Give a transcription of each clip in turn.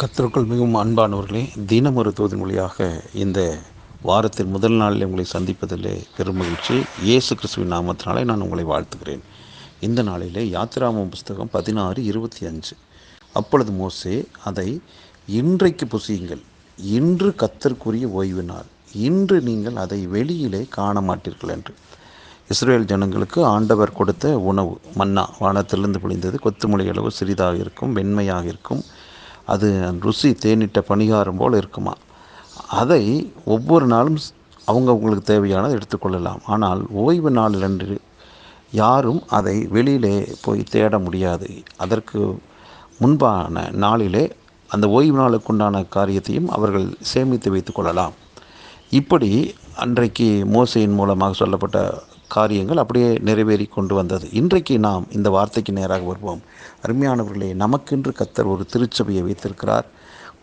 கத்தருக்குள் மிகவும் அன்பானவர்களே தினம் ஒரு தோதின் வழியாக இந்த வாரத்தின் முதல் நாளில் உங்களை சந்திப்பதிலே பெரும் மகிழ்ச்சி. இயேசு கிறிஸ்துவின் நாமத்தினாலே நான் உங்களை வாழ்த்துகிறேன். இந்த நாளிலே யாத்திராமம் புஸ்தகம் பதினாறு இருபத்தி அஞ்சு. அப்பொழுது மோசே அதை இன்றைக்கு புசியுங்கள். இன்று கத்தருக்குரிய ஓய்வு நாள் இன்று நீங்கள் அதை வெளியிலே காண மாட்டீர்கள் என்று. இஸ்ரேல் ஜனங்களுக்கு ஆண்டவர் கொடுத்த உணவு மன்னா. வானத்திலிருந்து பொழிந்தது கொத்துமொழி அளவு சிறிதாக இருக்கும் வெண்மையாக இருக்கும். அது ருசி தேனிட்ட பணிகாரம் போல் இருக்குமா? அதை ஒவ்வொரு நாளும் அவங்கவுங்களுக்கு தேவையானதை எடுத்துக்கொள்ளலாம் ஆனால் ஓய்வு நாள் என்று யாரும் அதை வெளியிலே போய் தேட முடியாது. அதற்கு முன்பான நாளிலே அந்த ஓய்வு நாளுக்குண்டான காரியத்தையும் அவர்கள் சேமித்து வைத்து கொள்ளலாம். இப்படி அன்றைக்கு மோசையின் மூலமாக சொல்லப்பட்ட காரியங்கள் அப்படியே நிறைவேறி கொண்டு வந்தது. இன்றைக்கு நாம் இந்த வார்த்தைக்கு நேராக வருவோம். அருமையானவர்களே நமக்கென்று கத்தர் ஒரு திருச்சபையை வைத்திருக்கிறார்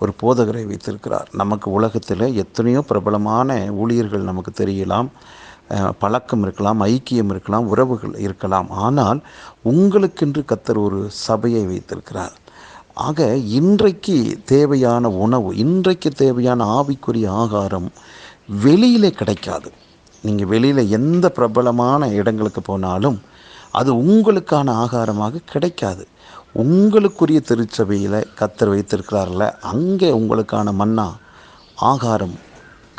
ஒரு போதகரை வைத்திருக்கிறார். நமக்கு உலகத்தில் எத்தனையோ பிரபலமான ஊழியர்கள் நமக்கு தெரியலாம். பழக்கம் இருக்கலாம் ஐக்கியம் இருக்கலாம் உறவுகள் இருக்கலாம். ஆனால் உங்களுக்கென்று கத்தர் ஒரு சபையை வைத்திருக்கிறார். ஆக இன்றைக்கு தேவையான உணவு இன்றைக்கு தேவையான ஆவிக்குரிய ஆகாரம் வெளியிலே கிடைக்காது. நீங்கள் வெளியில் எந்த பிரபலமான இடங்களுக்கு போனாலும் அது உங்களுக்கான ஆகாரமாக கிடைக்காது. உங்களுக்குரிய திருச்சபையில் கத்தர் வைத்திருக்கிறார்ல அங்கே உங்களுக்கான மன்னா ஆகாரம்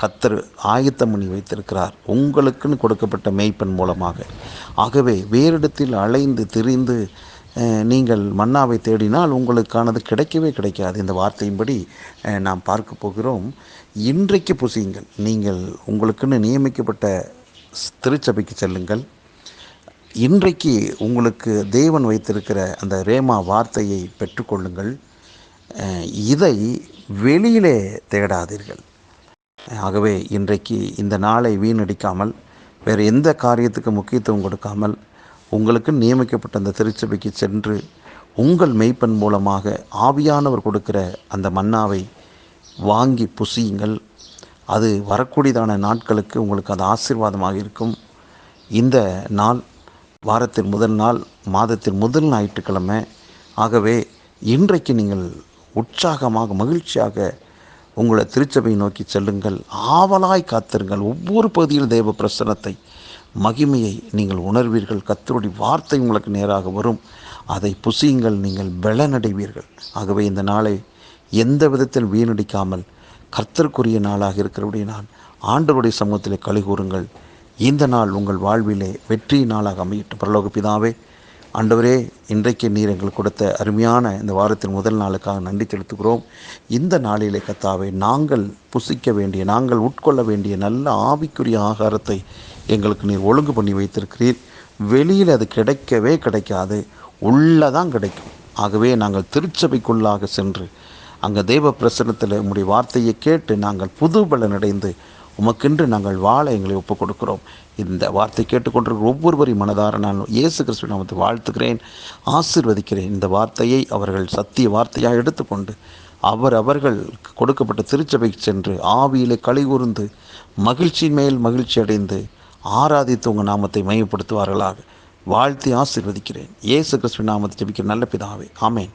கத்தர் ஆயத்தம் பண்ணி வைத்திருக்கிறார். உங்களுக்குன்னு கொடுக்கப்பட்ட மெய்ப்பெண் மூலமாக. ஆகவே வேறிடத்தில் அலைந்து திரிந்து நீங்கள் மன்னாவை தேடினால் உங்களுக்கானது கிடைக்கவே கிடைக்காது. இந்த வார்த்தையின்படி நாம் பார்க்க போகிறோம். இன்றைக்கு புசியுங்கள். நீங்கள் உங்களுக்குன்னு நியமிக்கப்பட்ட திருச்சபைக்கு செல்லுங்கள். இன்றைக்கு உங்களுக்கு தேவன் வைத்திருக்கிற அந்த ரேமா வார்த்தையை பெற்றுக்கொள்ளுங்கள். இதை வெளியிலே தேடாதீர்கள். ஆகவே இன்றைக்கு இந்த நாளை வீணடிக்காமல் வேறு எந்த காரியத்துக்கு முக்கியத்துவம் கொடுக்காமல் உங்களுக்கு நியமிக்கப்பட்ட அந்த திருச்சபைக்கு சென்று உங்கள் மெய்ப்பெண் மூலமாக ஆவியானவர் கொடுக்கிற அந்த மன்னாவை வாங்கி புசியுங்கள். அது வரக்கூடியதான நாட்களுக்கு உங்களுக்கு அது ஆசீர்வாதமாக இருக்கும். இந்த நாள் வாரத்தின் முதல் நாள் மாதத்தின் முதல் ஞாயிற்றுக்கிழமை. ஆகவே இன்றைக்கு நீங்கள் உற்சாகமாக மகிழ்ச்சியாக உங்களை திருச்சபையை நோக்கி செல்லுங்கள். ஆவலாய் காத்திருங்கள். ஒவ்வொரு பகுதியில் தேவ பிரசனத்தை மகிமையை நீங்கள் உணர்வீர்கள். கத்தருடைய வார்த்தை உங்களுக்கு நேராக வரும். அதை புசியுங்கள் நீங்கள் பலனடைவீர்கள். ஆகவே இந்த நாளை எந்த விதத்தில் வீணடிக்காமல் கர்த்தருக்குரிய நாளாக இருக்கிறபடி நான் ஆண்டவருடைய சமூகத்தில் கழி கூறுங்கள். இந்த நாள் உங்கள் வாழ்விலே வெற்றி நாளாக அமையட்டும். பரலோக பிதாவே ஆண்டவரே இன்றைக்கு நீர் எங்களுக்கு கொடுத்த அருமையான இந்த வாரத்தின் முதல் நாளுக்காக நன்றி செலுத்துகிறோம். இந்த நாளிலே கத்தாவை நாங்கள் புசிக்க வேண்டிய நாங்கள் உட்கொள்ள வேண்டிய நல்ல ஆவிக்குரிய ஆகாரத்தை எங்களுக்கு நீர் ஒழுங்கு பண்ணி வைத்திருக்கிறீர். வெளியில் அது கிடைக்கவே கிடைக்காது. உள்ளே தான் கிடைக்கும். ஆகவே நாங்கள் திருச்சபைக்குள்ளாக சென்று அங்கே தெய்வ பிரசனத்தில் உம்முடைய வார்த்தையை கேட்டு நாங்கள் புது பலன் அடைந்து உமக்கென்று நாங்கள் வாழ எங்களை ஒப்புக் கொடுக்கிறோம் இந்த வார்த்தை கேட்டுக்கொண்டிருக்கிற ஒவ்வொருவரையும் மனதார நான் இயேசு கிறிஸ்துவ நாமத்தை வாழ்த்துக்கிறேன் ஆசிர்வதிக்கிறேன். இந்த வார்த்தையை அவர்கள் சத்திய வார்த்தையாக எடுத்துக்கொண்டு அவர் அவர்கள் கொடுக்கப்பட்ட திருச்சபைக்கு சென்று ஆவியிலே களி கூர்ந்து மகிழ்ச்சியின் மேல் மகிழ்ச்சி அடைந்து ஆராதித்து உங்கள் நாமத்தை மையப்படுத்துவார்களாக. வாழ்த்தி ஆசிர்வதிக்கிறேன். இயேசு கிறிஸ்துவின் நாமத்தை ஜபிக்கிற நல்ல பிதாவே. ஆமேன்.